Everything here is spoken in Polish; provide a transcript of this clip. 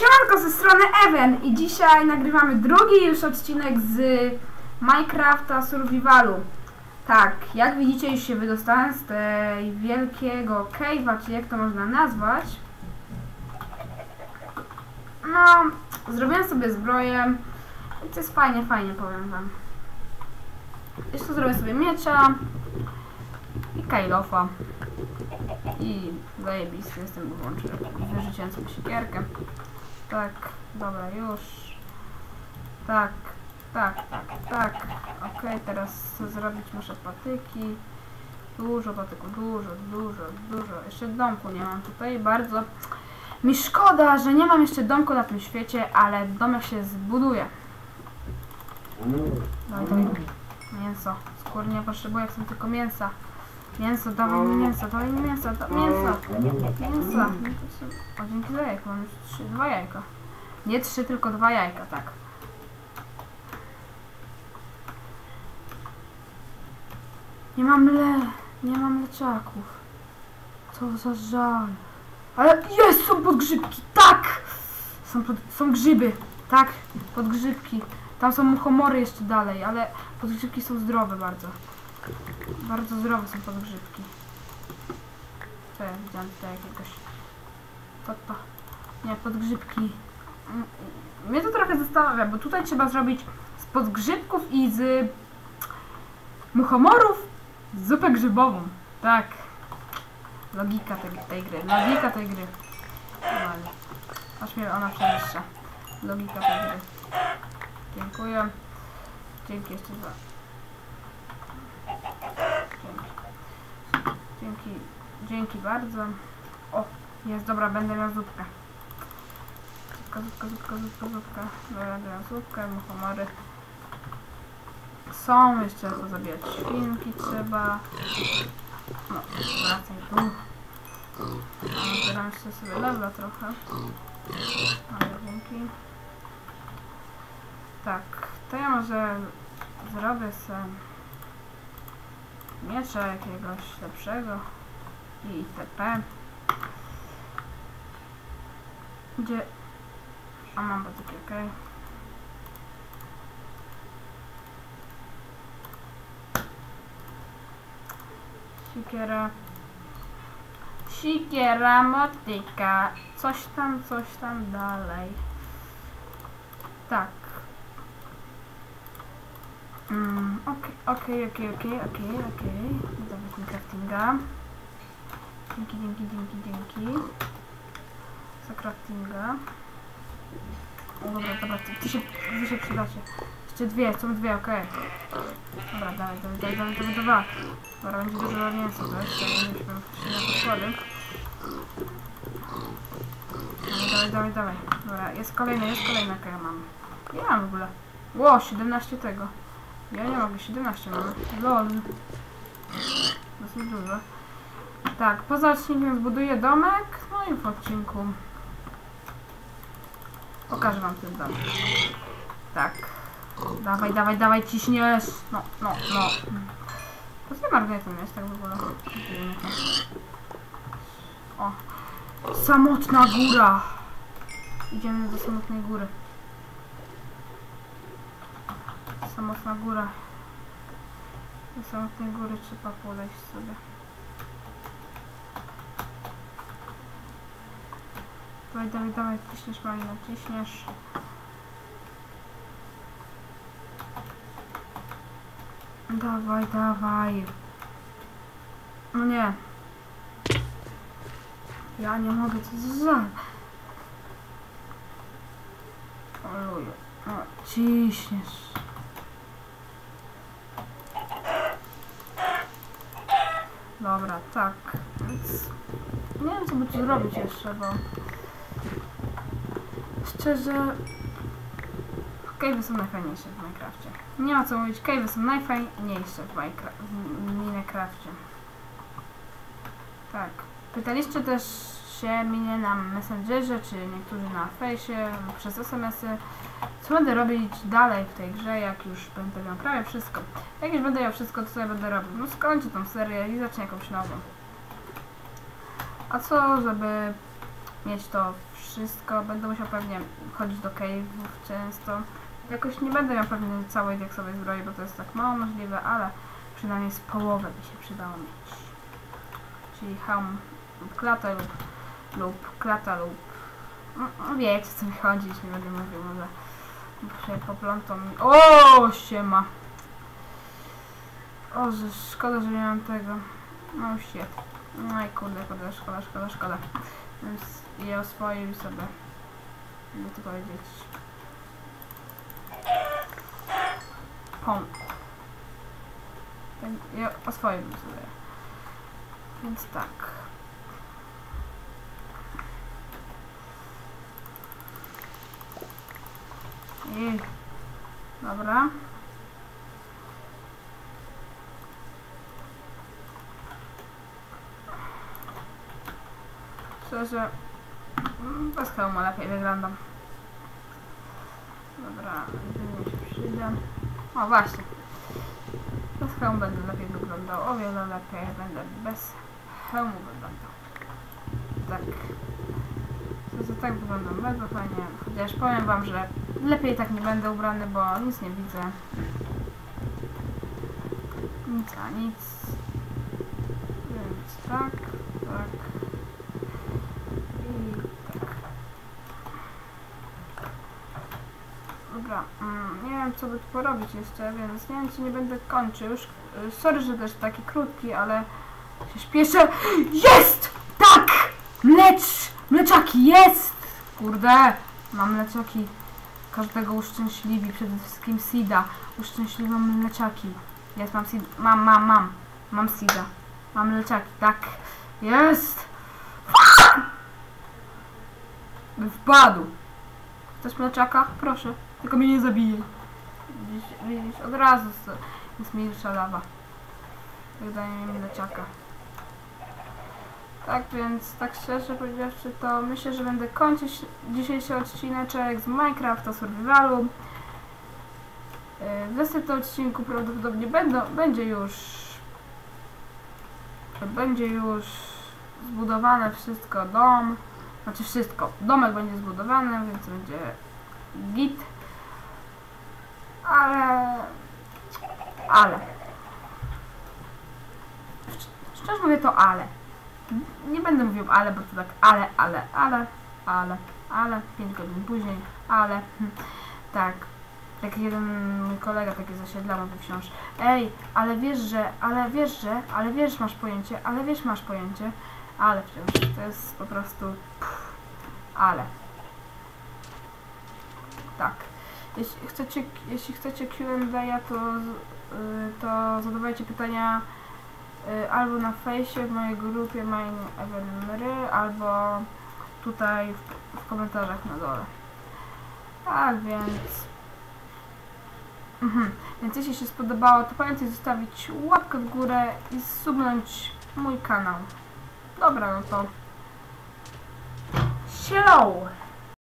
Siemanko ze strony Ewen i dzisiaj nagrywamy drugi już odcinek z Minecrafta Survivalu. Tak, jak widzicie już się wydostałem z tej wielkiego cave'a, czy jak to można nazwać. No, zrobiłem sobie zbroję i to jest fajnie, fajnie powiem wam. Jeszcze zrobię sobie miecza i kajlofa. I zajebisty jestem, bo włączę. Sobie siekierkę. Tak, dobra, już. Tak, tak, tak, tak. Okej, teraz co zrobić muszę patyki. Dużo patyków, dużo, dużo, dużo. Jeszcze domku nie mam tutaj, bardzo. Mi szkoda, że nie mam jeszcze domku na tym świecie, ale domek się zbuduje. Dawaj, dawaj. Mięso. Skórnie potrzebuję, chcę tylko mięsa. Mięso, dawaj mi mięso, dawaj mi mięso, da, mięso. Mięso. O, dzięki za jajko, mam już trzy, dwa jajka. Nie trzy, tylko dwa jajka, tak. Nie mam le, nie mam mleczaków. Co za żal. Ale jest, są podgrzybki, tak! Są, pod, są grzyby, tak, podgrzybki. Tam są muchomory jeszcze dalej, ale podgrzybki są zdrowe bardzo. Bardzo zdrowe są podgrzybki. Co ja widziałam tutaj jakiegoś... To. Nie, podgrzybki. Mnie to trochę zastanawia, bo tutaj trzeba zrobić z podgrzybków i z muchomorów zupę grzybową. Tak. Logika tej, tej gry. Logika tej gry. Aż mnie ona przewyższa. Logika tej gry. Dziękuję. Dzięki jeszcze dwa. Dzięki. Dzięki, bardzo. O, jest dobra, będę miał zupkę. Zupka, zupka, zupka, zupka, zupka. Dobra, będę miał zupkę, muchomory. Są jeszcze co zabijać. Świnki trzeba. No, wracaj tu. Zbieram jeszcze sobie lewla trochę. Ale dzięki. Tak, to ja może zrobię sobie miecza jakiegoś lepszego i itp. Gdzie... A mam patyki, okej. Sikiera. Sikiera, motyka. Coś tam, coś tam dalej. Tak. Mm, okej, okej, okej, okej, okej, okej. Dawać mi craftinga. Dzięki, dzięki, dzięki, dzięki. Za craftinga. Dobra, dobra, ty, ty się, wy się przydacie. Jeszcze dwie, są dwie, okej. Dobra, dawaj, dawaj, dawaj, dawaj, dawaj, dawaj. Dobra, będzie dużo mięsa nie wiem, się na podkłady. Dawaj, dawaj, dawaj. Dobra, jest kolejny, jest kolejna, jaka ja mam. Ja mam w ogóle. Ło, 17 tego. Ja nie mogę, 17 mam. Lol. Dosyć dużo. Tak, poza odcinkiem zbuduję domek, no i w odcinku pokażę wam ten dom. Tak. Dawaj, dawaj, dawaj, ciśniesz. No, no, no. To z magnetem jest tak w ogóle. O. Samotna góra. Idziemy do samotnej góry. Samotna góra. Do samotnej góry trzeba podejść sobie. Dawaj, dawaj, dawaj, ciśniesz malina, ciśniesz. Dawaj, dawaj. No nie. Ja nie mogę, co za... Oluju. O, ciśniesz. Dobra, tak. Więc nie wiem co by tu zrobić jeszcze, bo szczerze cave'y są najfajniejsze w Minecrafcie. Nie ma co mówić, cave'y są najfajniejsze w, Minecra. Tak. Pytaliście też się mnie na Messengerze, czy niektórzy na fejsie, przez SMS-y, co będę robić dalej w tej grze, jak już będę miał prawie wszystko. Jak już będę miał wszystko, to ja będę robił? No skończę tą serię i zacznę jakąś nową. A co, żeby mieć to wszystko. Będę musiał pewnie chodzić do cave'ów często. Jakoś nie będę miał pewnie całej diaksowej zbroi, bo to jest tak mało możliwe, ale przynajmniej z połowę by się przydało mieć. Czyli lub klata lub, lub klata lub... No, no wiecie co mi chodzi, nie będę mówił, może się poplątą. O, siema! O, szkoda, że nie mam tego. No się. No i kurde, kurde, szkoda, szkoda, szkoda. Więc je oswoił sobie. Jakby to powiedzieć. Pom. Ja oswoił sobie. Więc tak. I dobra. Szczerze, mm, bez hełmu lepiej wyglądam. Dobra, jedynie się przyjdę. O właśnie. Bez hełmu będę lepiej wyglądał. O wiele lepiej będę bez hełmu wyglądał. Tak. To tak wyglądam bardzo fajnie. Chociaż powiem wam, że lepiej tak nie będę ubrany, bo nic nie widzę. Nic a nic. Więc tak, tak. I tak. Dobra, mm, nie wiem co by tu porobić jeszcze, więc nie wiem czy nie będę kończył. Już, Sorry, że też taki krótki, ale się śpieszę. Jest! Tak! Mlecz! Mleczaki, jest! Kurde, mam mleczaki. Każdego uszczęśliwi, przede wszystkim Sida. Uszczęśliwiam mleczaki. Jest, mam Sida. Mam, mam, mam. Mam Sida. Mam mleczaki, tak. Jest! Wpadł. Chcesz mleczaka? Proszę. Tylko mnie nie zabije. Widzisz, widzisz od razu jest milsza lawa. Jak daje mi mleczaka. Tak więc, tak szczerze powiedziawszy, to myślę, że będę kończyć dzisiejszy odcineczek z Minecrafta Survivalu. Yy, W następnym odcinku prawdopodobnie będą, będzie już będzie już zbudowane wszystko, dom, znaczy wszystko, domek będzie zbudowany, więc będzie git, ale, ale, Szcz- szczerze mówię to ale, nie będę mówił ale, bo to tak ale, ale, ale, ale, ale, 5 godzin później, ale, hm, tak, jak jeden mój kolega taki z osiedla mówi wciąż, ej, ale wiesz, że, ale wiesz, że, ale wiesz, masz pojęcie, ale wiesz, masz pojęcie, ale wciąż, to jest po prostu, pff, ale. Tak. Jeśli chcecie, jeśli chcecie Q&A, to, y, to zadawajcie pytania albo na fejsie w mojej grupie Main Evenry, albo tutaj w, w komentarzach na dole. Tak, więc... Mhm. Więc jeśli się spodobało, to pamiętaj zostawić łapkę w górę i subnąć mój kanał. Dobra, no to... Hello!